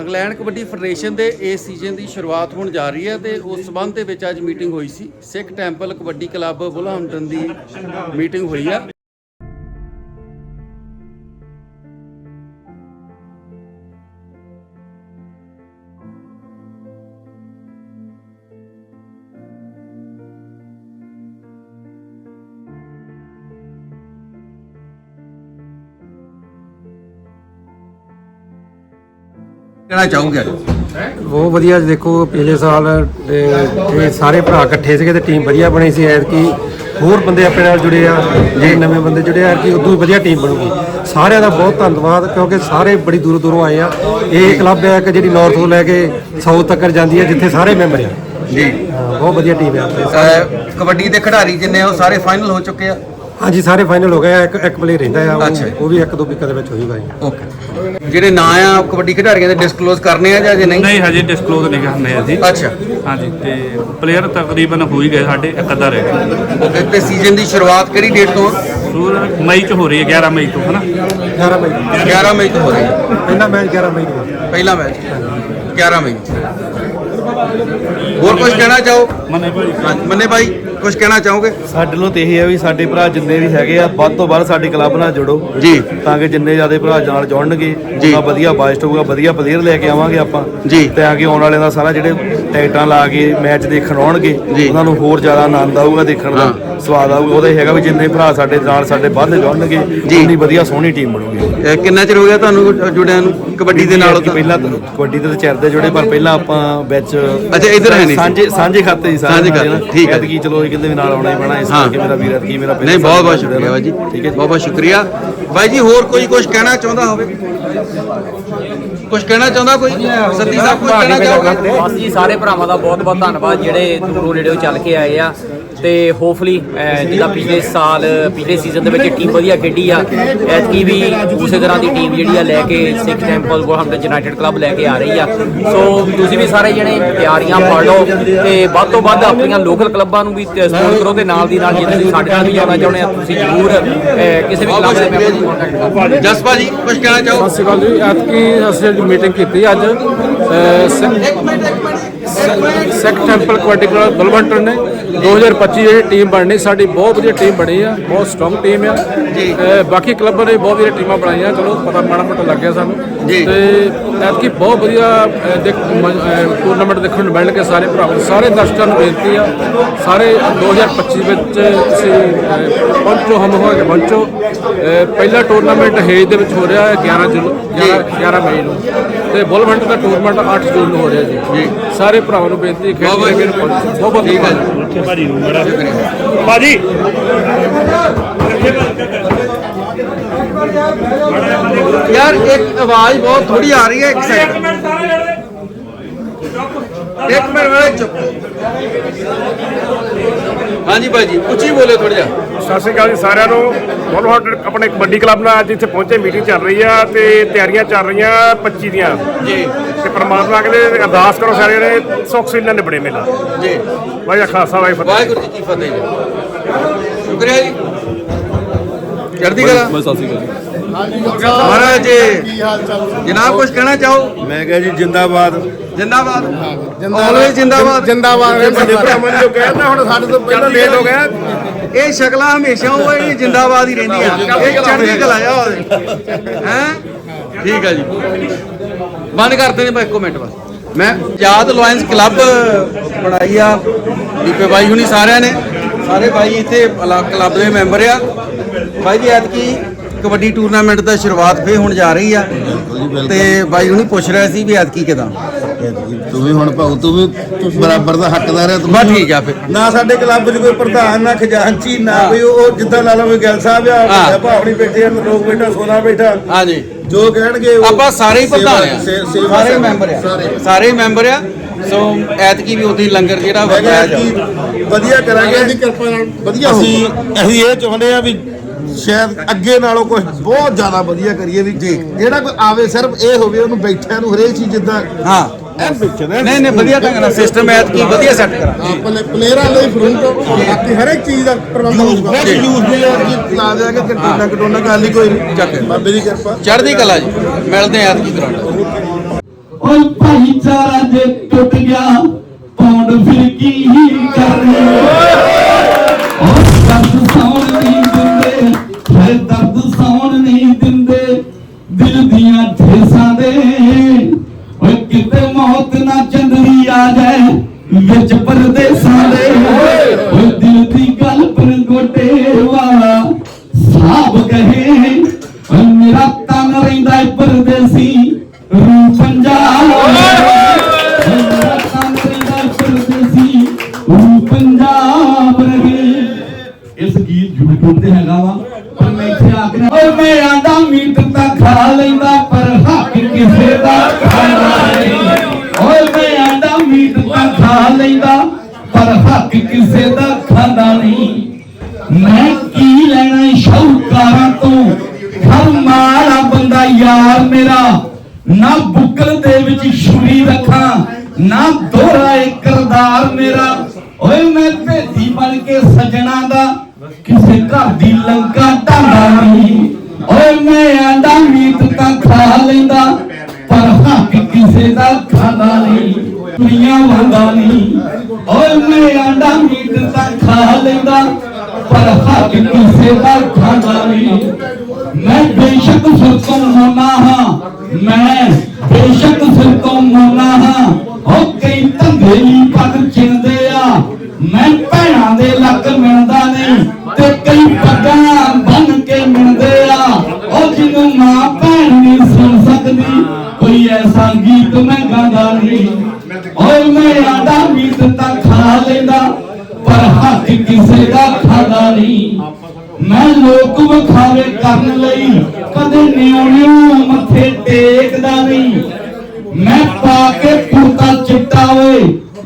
England kabaddi federation ਦੇ ਇਸ season ਦੀ ਸ਼ੁਰੂਆਤ ਹੋਣ ਜਾ ਰਹੀ ਹੈ ਤੇ ਉਸ ਸੰਬੰਧ ਦੇ ਵਿੱਚ ਅੱਜ ਮੀਟਿੰਗ ਹੋਈ ਸੀ। ਸਿੱਖ ਟੈਂਪਲ ਕਬੱਡੀ ਕਲੱਬ ਬੁਲਹਮਟਨ ਦੀ ਮੀਟਿੰਗ ਹੋਈ ਆ। ਕਹਿਣਾ ਚਾਹੂੰਗਾ? ਬਹੁਤ ਵਧੀਆ ਜੀ ਦੇਖੋ ਪਿਛਲੇ ਸਾਲ ਇਹ ਸਾਰੇ ਭਰਾ ਇਕੱਠੇ ਸੀਗੇ ਤੇ ਟੀਮ ਵਧੀਆ ਬਣੀ ਸੀ ਐਤਕੀ ਹੋਰ ਬੰਦੇ ਆਪਣੇ ਨਾਲ ਜੁੜੇ ਆ ਜਿਹੜੇ ਨਵੇਂ ਬੰਦੇ ਜੁੜੇ ਆ ਕਿ ਉਦੋਂ ਵਧੀਆ ਟੀਮ ਬਣੂਗੀ। ਸਾਰਿਆਂ ਦਾ ਬਹੁਤ ਧੰਨਵਾਦ ਕਿਉਂਕਿ ਸਾਰੇ ਬੜੀ ਦੂਰੋਂ ਦੂਰੋਂ ਆਏ ਆ। ਇਹ ਕਲੱਬ ਹੈ ਕਿ ਜਿਹੜੀ ਨਾਰਥ ਤੋਂ ਲੈ ਕੇ ਸਾਊਥ ਤੱਕ ਜਾਂਦੀ ਹੈ ਜਿੱਥੇ ਸਾਰੇ ਮੈਂਬਰ ਆ। ਜੀ। ਬਹੁਤ ਵਧੀਆ ਟੀਮ ਹੈ ਕਬੱਡੀ ਦੇ ਖਿਡਾਰੀ ਜਿੰਨੇ ਉਹ ਸਾਰੇ ਫਾਈਨਲ ਹੋ ਚੁੱਕੇ ਆ। ਹਾਂਜੀ ਸਾਰੇ ਫਾਈਨਲ ਹੋ ਗਏ ਆ ਇੱਕ ਇੱਕ ਪਲੇਅਰ ਰਹਿੰਦਾ ਆ ਉਹ- ਅੱਛਾ ਜੀ। ਉਹ ਵੀ ਇੱਕ ਦੋ ਵਿਕਟ ਦੇ ਵਿੱਚ ਹੋਊਗਾ ਜੀ ਓਕੇ। ਜਿਹੜੇ ਨਾਂ ਆ ਕਬੱਡੀ ਖਿਡਾਰੀਆਂ ਦੇ ਡਿਸਕਲੋਜ਼ ਕਰਨੇ ਆ ਜਾਂ ਜੇ ਨਹੀਂ? ਨਹੀਂ ਹਜੇ ਡਿਸਕਲੋਜ਼ ਨਹੀਂ ਕਰਨੇ ਆ ਜੀ। ਅੱਛਾ। ਹਾਂਜੀ ਤੇ ਪਲੇਅਰ ਤਕਰੀਬਨ ਹੋ ਹੀ ਗਏ ਸਾਡੇ ਇੱਕ ਅੱਧਾ ਰਹਿ ਗਿਆ। ਓਕੇ ਤੇ ਸੀਜ਼ਨ ਦੀ ਸ਼ੁਰੂਆਤ ਕਿਹੜੀ ਡੇਟ ਤੋਂ ਸੂਰ ਮਈ ਚ ਹੋ ਰਹੀ ਹੈ 11 ਮਈ ਤੋਂ ਹਨਾ? 11 ਮਈ 11 ਮਈ ਤੋਂ ਹੋ ਰਹੀ ਹੈ। ਪਹਿਲਾ ਮੈਚ 11 ਮਈ ਨੂੰ। ਪਹਿਲਾ ਮੈਚ 11 ਮਈ। ਹੋਰ ਕੁਝ ਕਹਿਣਾ ਚਾਹੋ? ਮਨੇ ਭਾਈ। ਮੰਨੇ ਭਾਈ। ਕੁਝ ਕਹਿਣਾ ਚਾਹੋਗੇ ਸਾਡੇ ਨੂੰ ਤੇ ਇਹ ਹੈ ਵੀ ਸਾਡੇ ਭਰਾ ਜਿੰਨੇ ਵੀ ਹੈਗੇ ਆ ਵੱਧ ਤੋਂ ਵੱਧ ਸਾਡੇ ਕਲੱਬ ਨਾਲ ਜੁੜੋ ਜੀ ਤਾਂ ਕਿ ਜਿੰਨੇ ਜ਼ਿਆਦਾ ਭਰਾ ਨਾਲ ਜੁੜਨਗੇ ਜੀ। ਉਹਨਾਂ ਵਧੀਆ ਬਾਸਟ ਹੋਊਗਾ ਵਧੀਆ ਪਲੇਅਰ ਲੈ ਕੇ ਆਵਾਂਗੇ ਆਪਾਂ ਜੀ। ਤੇ ਆ ਕੇ ਆਉਣ ਵਾਲਿਆਂ ਦਾ ਸਾਰਾ ਜਿਹੜੇ ਟਿਕਟਾਂ ਲਾ ਕੇ ਮੈਚ ਦੇਖਣ ਆਉਣਗੇ ਜੀ। ਉਹਨਾਂ ਨੂੰ ਹੋਰ ਜ਼ਿਆਦਾ ਆਨੰਦ ਆਊਗਾ ਦੇਖਣ ਦਾ ਸਵਾਦ ਆਊਗਾ ਉਹਦਾ ਹੈਗਾ ਵੀ ਜਿੰਨੇ ਭਰਾ ਸਾਡੇ ਨਾਲ ਸਾਡੇ ਵੱਧ ਜੁੜਨਗੇ ਜੀ। ਉਨੀ ਵਧੀਆ ਸੋਹਣੀ ਟੀਮ ਬਣੂਗੀ ਕਿੰਨਾ ਚਿਰ ਹੋ ਗਿਆ ਤੁਹਾਨੂੰ ਜੁੜਿਆਂ ਨੂੰ ਕਬੱਡੀ ਦੇ ਨਾਲ ਪਹਿਲਾਂ ਕਬੱਡੀ ਦੇ ਤਾਂ ਚਿਰਦੇ ਜੁੜੇ ਪਰ ਪਹਿਲਾਂ ਆਪਾਂ ਵਿੱਚ ਅੱਛਾ, ਇੱਧਰ ਹੈ ਨਹੀਂ। ਸਾਂਝੇ ਸਾਂਝੇ ਖਾਤੇ ਸੀ ਸਾਂਝੇ ਖਾਤੇ, ਠੀਕ ਹੈ। ਕੀ ਚਲੋ ਇਹ ਕਹਿੰਦੇ ਵੀ ਨਾਲ ਆਉਣਾ ਹੀ ਪੈਣਾ ਇਸ। ਕਰਕੇ ਮੇਰਾ ਵੀਰ ਕੀ ਮੇਰਾ ਨਹੀਂ ਬਹੁਤ ਬਹੁਤ ਸ਼ੁਕਰੀਆ ਬਾਈ ਜੀ। ਠੀਕ ਹੈ ਜੀ। ਬਹੁਤ ਬਹੁਤ ਸ਼ੁਕਰੀਆ। ਬਾਈ ਜੀ ਹੋਰ ਕੋਈ ਕੁਝ ਕਹਿਣਾ ਚਾਹੁੰਦਾ ਹੋਵੇ? ਕੁਝ ਕਹਿਣਾ ਚਾਹੁੰਦਾ ਕੋਈ? ਸੱਤੀ ਸਾਹਿਬ ਕੁਝ ਕਹਿਣਾ ਚਾਹੋਗੇ? ਜੀ ਸਾਰੇ ਭਰਾਵਾਂ ਦਾ ਬਹੁਤ ਬਹੁਤ ਧੰਨਵਾਦ ਜਿਹੜੇ ਦੂਰੋਂ ਨੇੜਿਓਂ ਚੱਲ ਕੇ ਆਏ ਆ। ਤੇ ਹੋਪਫੁਲੀ ਜਿੱਦਾਂ ਪਿਛਲੇ ਸਾਲ ਪਿਛਲੇ ਸੀਜ਼ਨ ਦੇ ਵਿੱਚ ਟੀਮ ਵਧੀਆ ਖੇਡੀ ਆ ਐਤਕੀ ਵੀ ਉਸੇ ਤਰ੍ਹਾਂ ਦੀ ਟੀਮ ਜਿਹੜੀ ਆ ਲੈ ਕੇ ਸਿੱਖ ਟੈਂਪਲ ਗੋਹਮਟਨ ਯੂਨਾਈਟਿਡ ਕਲੱਬ ਲੈ ਕੇ ਆ ਰਹੀ ਆ। ਸੋ ਤੁਸੀਂ ਵੀ ਸਾਰੇ ਜਣੇ ਤਿਆਰੀਆਂ ਫੜ ਲਓ ਤੇ ਵੱਧ ਤੋਂ ਵੱਧ ਆਪਣੀਆਂ ਲੋਕਲ ਕਲੱਬਾਂ ਨੂੰ ਵੀ ਸਪੋਰਟ ਕਰੋ ਤੇ ਨਾਲ ਦੀ ਨਾਲ ਜੇ ਤੁਸੀਂ ਸਾਡੇ ਨਾਲ ਵੀ ਜਾਣਾ ਚਾਹੁੰਦੇ ਆ ਤੁਸੀਂ ਜ਼ਰੂਰ ਕਿਸੇ ਵੀ ਕਲੱਬ ਦੇ ਮੈਂਬਰ ਨੂੰ ਕੰਟੈਕਟ ਕਰੋ। ਜਸ ਭਾਜੀ ਕੁਝ ਕਹਿਣਾ ਚਾਹੋ? ਸਤਿ ਸ਼੍ਰੀ ਅਕਾਲ ਜੀ। ਐਤਕੀ ਅਸੀਂ ਜਿਹੜੀ ਮੀਟਿੰਗ ਕੀਤੀ ਅੱਜ ਸਿੱਖ ਟੈਂਪਲ ਕਬੱਡੀ ਕਲੱਬ ਬਲਵੰਟਰ ਨੇ। 2025 ਜਿਹੜੀ ਟੀਮ ਬਣਨੀ ਸਾਡੀ ਬਹੁਤ ਵਧੀਆ ਟੀਮ ਬਣੀ ਆ ਬਹੁਤ ਸਟਰੋਂਗ ਟੀਮ ਆ। ਅਹ, ਬਾਕੀ ਕਲੱਬਾਂ ਨੇ ਬਹੁਤ ਵਧੀਆ ਟੀਮਾਂ ਬਣਾਈਆਂ ਚਲੋ ਪਤਾ ਮਾੜਾ ਮੋਟਾ ਲੱਗ ਗਿਆ ਸਾਨੂੰ। ਜੀ। ਤੇ ਐਤਕੀ ਬਹੁਤ ਵਧੀਆ ਟੂਰਨਾਮੈਂਟ ਦੇਖਣ ਨੂੰ ਮਿਲਣਗੇ ਸਾਰੇ ਭਰਾਵਾਂ ਨੂੰ। ਸਾਰੇ ਦਰਸ਼ਕਾਂ ਨੂੰ ਬੇਨਤੀ ਆ ਸਾਰੇ 2025 ਵਿੱਚ ਤੁਸੀਂ ਪਹੁੰਚੋ ਹਮ ਹੋ ਕੇ ਪਹੁੰਚੋ। ਪਹਿਲਾ ਟੂਰਨਾਮੈਂਟ ਹੇਜ ਦੇ ਵਿੱਚ ਹੋ ਰਿਹਾ ਹੈ 11 ਜੁਲ 11 11 ਮਈ ਨੂੰ। ਤੇ ਬੁਲਵੰਟ ਦਾ ਟੂਰਨਾਮੈਂਟ 8 ਜੂਨ ਨੂੰ ਹੋ ਰਿਹਾ ਜੀ। ਸਾਰੇ ਭਰਾਵਾਂ ਨੂੰ ਬੇਨਤੀ ਹੈ ਕੇ ਪਹੁੰਚੋ। ਬਹੁਤ ਬਹੁਤ ਠੀਕ ਹੈ ਧੰਨਵਾਦ। ਜੀ ਭਾਜੀ। ਯਾਰ ਇੱਕ ਆਵਾਜ਼ ਬਹੁਤ ਥੋੜੀ ਆ ਰਹੀ ਹੈ ਇੱਕ ਸੈਕਿੰਡ ਇੱਕ ਮਿੰਟ ਵੇਲੇ ਚੁੱਪ। ਹਾਂਜੀ ਭਾਜੀ ਉੱਚੀ ਬੋਲੇ ਥੋੜਾ ਜਿਹਾ। ਸਤਿ ਸ਼੍ਰੀ ਅਕਾਲ ਜੀ ਸਾਰਿਆਂ ਨੂੰ। ਬੋਲਹਾਟ ਆਪਣੇ ਕਬੱਡੀ ਕਲੱਬ ਨਾਲ ਅੱਜ ਇੱਥੇ ਪਹੁੰਚੇ ਮੀਟਿੰਗ ਚੱਲ ਰਹੀ ਆ ਤੇ ਤਿਆਰੀਆਂ ਚੱਲ ਰਹੀਆਂ 25 ਦੀਆਂ। ਜੀ। ਤੇ ਪ੍ਰਮਾਤਮਾ ਕਹਿੰਦੇ ਅਰਦਾਸ ਕਰੋ ਸਾਰੇ ਨੇ ਸੁੱਖ ਸੁੱਖ ਨਾਲ ਨਿਬੜੇ ਮੇਲਾ। ਜੀ। ਵਾਹਿਗੁਰੂ ਖਾਲਸਾ ਵਾਹਿਗੁਰੂ ਫਤਿਹ। ਵਾਹਿਗੁਰੂ ਜੀ ਕੀ ਫਤਿਹ ਜੀ। ਸ਼ੁਕਰੀਆ ਜੀ। ਚੜ੍ਹਦੀ ਕਲਾ? ਮੈਂ ਸਤਿ ਸ਼੍ਰੀ ਅਕਾਲ ਮਹਾਰਾਜ ਜੀ ਜਨਾਬ ਕੁਝ ਕਹਿਣਾ ਚਾਹੋ? ਮੈਂ ਕਿਹਾ ਜੀ ਜਿੰਦਾਬਾਦ। ਜਿੰਦਾਬਾਦ? ਆਲਵੇਜ਼ ਜਿੰਦਾਬਾਦ। ਜਿੰਦਾਬਾਦ। ਵੱਡੇ ਭਰਾਵਾਂ ਨੇ ਜੋ ਕਹਿਤਾ ਹੁਣ ਸਾਡੇ ਤੋਂ ਪਹਿਲਾਂ ਲੇਟ ਹੋ ਗਿਆ। ਇਹ ਸ਼ਕਲਾਂ ਹਮੇਸ਼ਾ ਉਹ ਇਹ ਜਿੰਦਾਬਾਦ ਹੀ ਰਹਿੰਦੀਆਂ। ਇਹ ਚੜ੍ਹਦੀ ਕਲਾ ਆ ਹੈ? ਠੀਕ ਹੈ ਜੀ। ਬੰਦ ਕਰਦੇ ਨੇ ਬਸ ਇੱਕੋ ਮਿੰਟ ਬਸ। ਮੈਂ ਯਾਦ ਅਲਾਈਅੰਸ ਕਲੱਬ ਬਣਾਈ ਆ। ਦੀਪੇ ਬਾਈ ਹੁਣੀ ਸਾਰਿਆਂ ਨੇ। ਸਾਰੇ ਬਾਈ ਇੱਥੇ ਕਲੱਬ ਦੇ ਮੈਂਬਰ ਆ। ਬਾਈ ਜੀ ਐਤਕੀ ਕਬੱਡੀ ਟੂਰਨਾਮੈਂਟ ਦਾ ਸ਼ੁਰੂਆਤ ਫੇ ਹੋਣ ਜਾ ਰਹੀ ਆ। ਤੇ ਬਾਈ ਹੁਣੀ ਪੁੱਛ ਰਿਹਾ ਸੀ ਵੀ ਐਤਕੀ ਕਿਦਾਂ। ਤੂੰ ਵੀ ਹੁਣ ਭਾਉ ਤੂੰ ਵੀ ਬਰਾਬਰ ਦਾ ਹੱਕਦਾਰ ਹੈ ਤੂੰ ਠੀਕ ਆ ਫਿਰ। ਨਾ ਸਾਡੇ ਕਲੱਬ 'ਚ ਕੋਈ ਪ੍ਰਧਾਨ ਨਾ ਖਜ਼ਾਨਚੀ ਨਾ ਕੋਈ ਉਹ ਜਿੱਦਾਂ ਲਾ ਲਓ ਵੀ ਗਿੱਲ ਸਾਹਿਬ ਆ ਭਾਵਣੀ ਬੈਠੇ ਆ ਲੋਕ ਬੈਠਾ ਸੋਨਾ ਬੈਠਾ। ਹਾਂਜੀ। ਜੋ ਕਹਿਣਗੇ ਉਹ ਆਪਾਂ ਸਾਰੇ ਹੀ ਪ੍ਰਧਾਨ ਆ। ਸਾਰੇ ਮੈਂਬਰ ਆ। ਸਾਰੇ। ਮੈਂਬਰ ਆ। ਸੋ ਐਤਕੀ ਵੀ ਉਹਦੀ ਲੰਗਰ ਜਿਹੜਾ ਜਾਊ। ਕਿ ਵਧੀਆ ਕਰਾਂਗੇ। ਦੀ ਕਿਰਪਾ ਨਾਲ ਵਧੀਆ ਅਸੀਂ ਅਸੀਂ ਇਹ ਚਾਹੁੰਦੇ ਆ ਵੀ ਸ਼ਾਇਦ ਅੱਗੇ ਨਾਲੋਂ ਕੁਝ ਬਹੁਤ ਜ਼ਿਆਦਾ ਵਧੀਆ ਕਰੀਏ ਵੀ ਜਿਹੜਾ ਕੋਈ ਆਵੇ ਸਿਰਫ ਇਹ ਹੋਵੇ ਉਹਨੂੰ ਬੈਠਿਆਂ ਨੂੰ ਹਰੇਕ ਚੀਜ਼ ਜਿੱਦਾਂ ਹਾਂ। ਨਹੀਂ ਨਹੀਂ ਵਧੀਆ ਢੰਗ ਨਾਲ ਸਿਸਟਮ ਐਤਕੀ ਵਧੀਆ ਸੈੱਟ ਕਰਾ। ਪਲੇਅਰਾਂ ਲਈ ਫਰੰਟ ਬਾਕੀ ਹਰ ਇੱਕ ਚੀਜ਼ ਦਾ ਪ੍ਰਬੰਧ ਹੋਊਗਾ। ਬਸ ਯੂਜ਼ ਦੇ ਜੀ ਲਾ ਦਿਆਂਗੇ ਕਟੋਨਾ ਕਟੋਨਾ ਗੱਲ ਹੀ ਕੋਈ ਨਹੀਂ। ਚੱਕ। ਬਾਬੇ ਦੀ ਕਿਰਪਾ। ਚੜ੍ਹਦੀ ਕਲਾ ਜੀ। ਮਿਲਦੇ ਆ ਐਤਕੀ ਗਰਾਊਂਡ ਭਾਈਚਾਰਾ ਜੇ ਟੁੱਟ ਗਿਆ ਪੌਂਡ ਫਿਰ ਕੀ ਕਰਨੀ? ਦਰਦ ਸੌਣ ਨਹੀਂ ਦਿੰਦੇ, ਦਿਲ ਦੀਆਂ ਠੇਸਾਂ ਦੇ। ਓਏ ਕਿਤੇ ਮੌਤ ਨਾ ਚੰਦਰੀ ਆ ਜਾਏ, ਵਿੱਚ ਪਰਦੇਸਾਂ ਦੇ। ਓਏ ਦਿਲ ਦੀ ਗੱਲ ਪਰ ਗੋਟੇ ਵਾਲਾ ਸਾਬ ਕਹੇ। ਮੈਂ ਆਂਦਾ ਮੀਟ ਤਾਂ ਖਾ ਲੈਂਦਾ, ਪਰ ਹੱਕ ਕਿਸੇ ਦਾ ਖਾਣਾ ਨਹੀਂ। ਓਏ ਮੈਂ ਆਂਦਾ ਮੀਟ ਤਾਂ ਖਾ ਲੈਂਦਾ, ਪਰ ਹੱਕ ਕਿਸੇ ਦਾ ਖਾਂਦਾ ਨਹੀਂ। ਮੈਂ ਕੀ ਲੈਣਾ ਸ਼ੌਕਾਰਾਂ ਤੋਂ? ਘਰ ਮਾਲਾ ਬੰਦਾ ਯਾਰ ਮੇਰਾ। ਨਾ ਬੁੱਕਲ ਦੇ ਵਿੱਚ ਛੁਰੀ ਰੱਖਾਂ, ਨਾ ਦੋਹਰਾ ਏ ਕਰਦਾਰ ਮੇਰਾ। ਓਏ ਮੈਂ ਭੇਦੀ ਬਣ ਕੇ ਸਜਣਾ ਦਾ, ਕਿਸੇ ਘਰ ਦੀ ਲੰਕਾ ਢਾਂਦਾ ਨਹੀਂ। ਦਾ ਖਾਂਦਾ ਨਹੀਂ ਦੁਨੀਆ ਵਾਂਦਾ ਨਹੀਂ। ਓਏ ਮੈਂ ਆਂਦਾ ਮੀਟ ਤਾਂ ਖਾ ਲੈਂਦਾ, ਪਰ ਹੱਕ ਕਿਸੇ ਦਾ ਖਾਂਦਾ ਨਹੀਂ। ਮੈਂ ਬੇਸ਼ੱਕ ਸਿਰ ਤੋਂ ਮੋਨਾ ਹਾਂ, ਮੈਂ ਬੇਸ਼ੱਕ ਸਿਰ ਤੋਂ ਮੋਨਾ ਹਾਂ। ਉਹ ਕਈ ਧੰਦੇ ਲਈ ਪੱਗ ਚਿੰਦੇ ਆ, ਮੈਂ ਭੈਣਾਂ ਦੇ ਲੱਕ ਮਿਲਦਾ ਨਹੀਂ ਤੇ ਕਈ ਪੱਗਾਂ ਮੈਂ ਆਂਦਾ ਮੀਟ ਖਾ ਲੈਂਦਾ, ਪਰ ਹੱਕ ਕਿਸੇ ਦਾ ਖਾਦਾ ਨਹੀਂ। ਮੈਂ ਲੋਕ ਵਿਖਾਵੇ ਕਰਨ ਲਈ ਕਦੇ ਨਿਉਣਿਓ ਮੱਥੇ ਟੇਕਦਾ ਨਹੀਂ। ਮੈਂ ਪਾ ਕੇ ਕੁਰਤਾ ਚਿੱਟਾ ਓਏ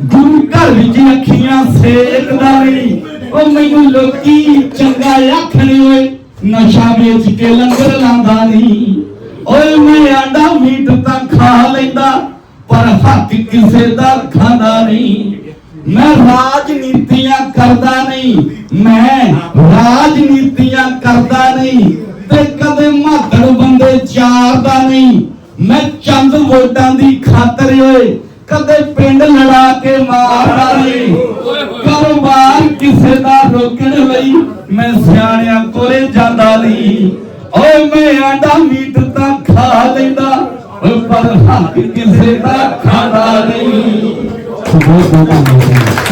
ਗੁਰੂ ਘਰ ਵਿੱਚ ਅੱਖੀਆਂ ਸੇਕਦਾ ਨਹੀਂ। ਉਹ ਮੈਨੂੰ ਲੋਕੀ ਚੰਗਾ ਆਖਣ ਓਏ ਨਸ਼ਾ ਵੇਚ ਕੇ ਲੰਗਰ ਲਾਂਦਾ ਨਹੀਂ। ਓਏ ਮੈਂ ਆਂਡਾ ਮੀਟ ਤਾਂ ਖਾ ਲੈਂਦਾ ਪਰ ਹੱਕ ਕਿਸੇ ਦਾ ਖਾਂਦਾ ਨਹੀਂ। ਮੈਂ ਰਾਜਨੀਤੀਆਂ ਕਰਦਾ ਨਹੀਂ। ਮੈਂ ਰਾਜਨੀਤੀਆਂ ਕਰਦਾ ਨਹੀਂ। ਤੇ ਕਦੇ ਮਾਧੜ ਬੰਦੇ ਚਾਰਦਾ ਨਹੀਂ। ਮੈਂ ਚੰਦ ਵੋਟਾਂ ਦੀ ਖਾਤਰ ਓਏ ਕਦੇ ਪਿੰਡ ਲੜਾ ਕੇ ਮਾਰਦਾ ਨਹੀਂ। ਕਾਰੋਬਾਰ ਕਿਸੇ ਦਾ ਰੋਕਣ ਲਈ ਮੈਂ ਸਿਆਣਿਆਂ ਕੋਲੇ ਜਾਂਦਾ ਨਹੀਂ। ਓਏ ਮੈਂ ਆਂਡਾ ਮੀਟ ਤਾਂ ਖਾ ਲੈਂਦਾ। ਪਰ ਹੱਕ ਕਿਸੇ ਦਾ ਖਾਂਦਾ ਨਹੀਂ। ਬਹੁਤ ਬਹੁਤ ਧੰਨਵਾਦ